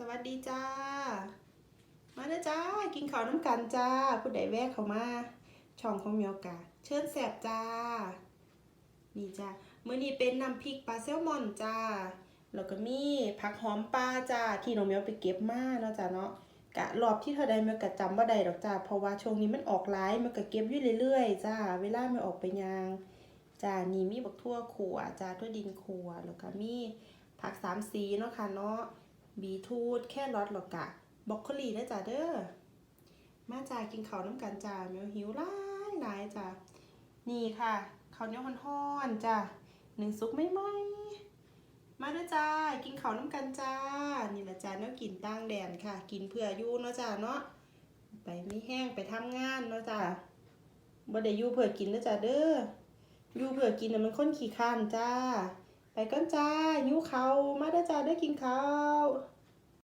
สวัสดีจ้า มาเด้อจ้า กินข้าวน้ำกันจ้า ผู้ใดแวะเข้ามา ช่องของเมียวกาเชิญแสบจ้า นี่จ้ามื้อนี้เป็นน้ำพริกปลาแซลมอนจ้า แล้วก็มีผักหอมปลาจ้า ที่น้องเมียวไปเก็บมาเนาะจ้าเนาะกะรอบที่เท่าใดเมียวกะจำบ่าได้ดอกจ้า เพราะว่าช่วงนี้มันออกหลายเมียวกะเก็บอยู่เรื่อยๆจ้า เวลาเมียวออกไปยางจ้า นี่มีบักทั่วขัวจ้าทั่วดินขัวแล้วก็มีผักสามสีเนาะค่ะเนาะ บีทูดแค่รอทหรอกกะบล็อกโคลีนะจ้าเด้อมาจ้ากินข้าวน้ำกันจ้าเมียวหิวหลายหลายจ้านี่ค่ะข้าวเหนียวฮ้อนๆจ้าหนึ่งซุปไม่ไหมมาด้อจ้ากินข้าวน้ำกันจ้า นี่แหละจ้าเนาะกินตั้งแดนค่ะ กินเพื่ออยู่เนาะจ้าเนาะไปไม่แห้งไปทำงานเนาะจ้าบ่ได้อยู่เพื่อกินนะจ้าเด้ออยู่เพื่อกินน่ะมันคนขี้ข้านจ้า ไปก่อนจ้ายูเขามาได้จ้าได้กินข้าว